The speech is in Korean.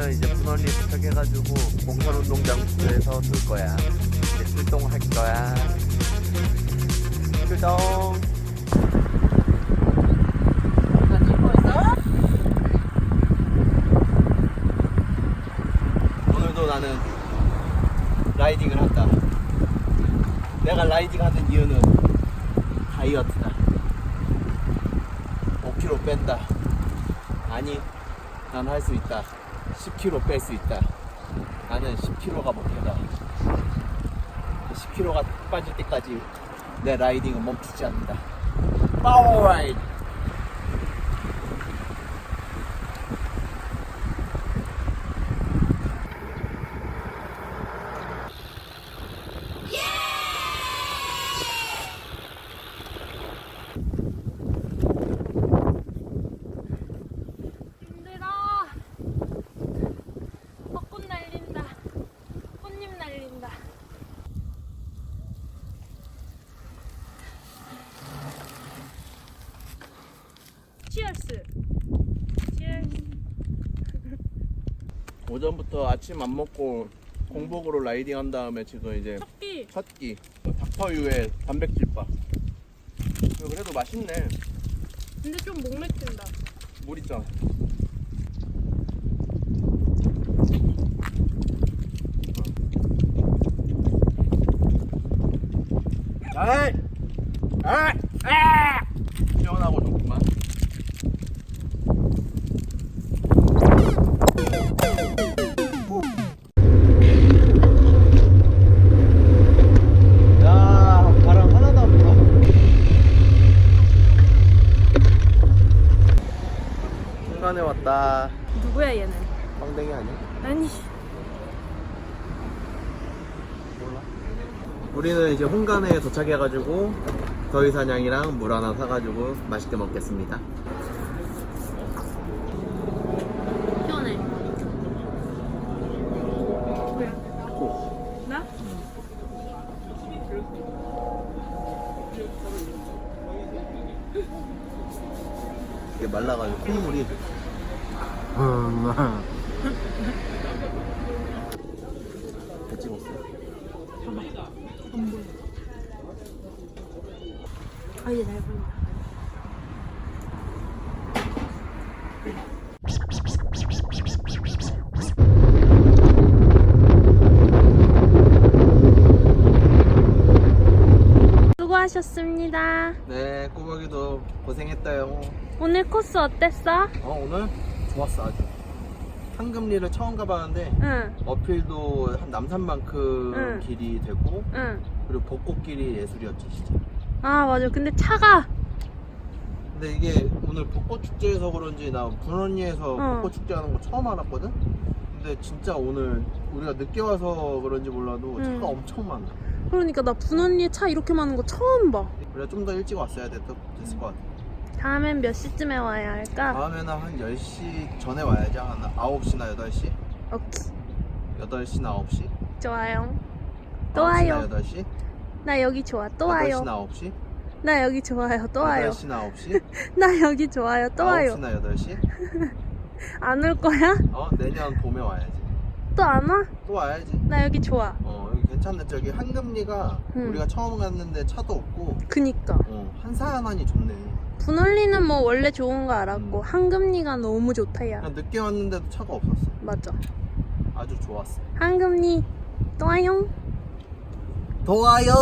분원리 도착해가지고 공설운동장에서 놀 거야. 이제 출동할 거야. 출동. 오늘도 나는 라이딩을 한다. 내가 라이딩하는 이유는 다이어트다. 5kg 뺀다. 아니, 난 할 수 있다. 10kg 뺄 수 있다. 나는 10kg가 목표다. 10kg가 빠질 때까지 내 라이딩은 멈추지 않는다. 파워 라이드! 힘들어. 벚꽃 날린다. 꽃잎 날린다. 치얼스. 치얼스. 오전부터 아침 안 먹고 공복으로 라이딩 한 다음에 지금 이제 첫끼. 첫 끼. 닥터유의 단백질바. 그래도 맛있네. 근데 좀 목맥힌다. 물 있잖아. 아이! 왔다. 누구야 얘는? 빵댕이 아니야? 아니. 몰라. 우리는 이제 홍간에 도착해가지고 더위사냥이랑 물 하나 사가지고 맛있게 먹겠습니다. 시원해. 나? 이게 말라가지고 콧물이. 배 찍었어. 아 이제 잘 보인다. 수고하셨습니다. 네, 꼬박이도 고생했다요. 오늘 코스 어땠어? 어, 오늘 좋았어, 아주. 한금리를 처음 가봤는데, 응, 어필도 한 남산만큼 응. 길이 되고, 응. 그리고 벚꽃길이 예술이었지, 진짜. 아 맞아. 근데 차가 근데 이게 오늘 벚꽃 축제에서 그런지 나 분원리에서 어. 벚꽃 축제 하는 거 처음 알았거든? 근데 진짜 오늘 우리가 늦게 와서 그런지 몰라도 응. 차가 엄청 많아. 그러니까 나 분원리에 차 이렇게 많은 거 처음 봐. 그래 좀 더 일찍 왔어야 됐, 됐을 것 같아. 다음엔 몇 시쯤에 와야 할까? 다음에는 한 10시 전에 와야지. 한 9시나 8시? 오케이. 8시나 9시? 좋아요. 또 와요. 8시? 나 여기 좋아. 또 와요. 8시나 9시? 나 여기 좋아요. 또 와요. 8시나 9시? 나 여기 좋아요. 또 와요. 9시나 8시? 안 올 거야? 어? 내년 봄에 와야지. 또 안 와? 또 와야지. 나 여기 좋아. 어, 여기 괜찮네. 저기 한금리가 응. 우리가 처음 갔는데 차도 없고, 그니까. 어, 한산하니 좋네. 분원리는 뭐 원래 좋은 거 알았고 음. 한금리가 너무 좋다 야. 그냥 늦게 왔는데도 차가 없었어. 맞아. 아주 좋았어. 한금리 또 와요. 좋아요!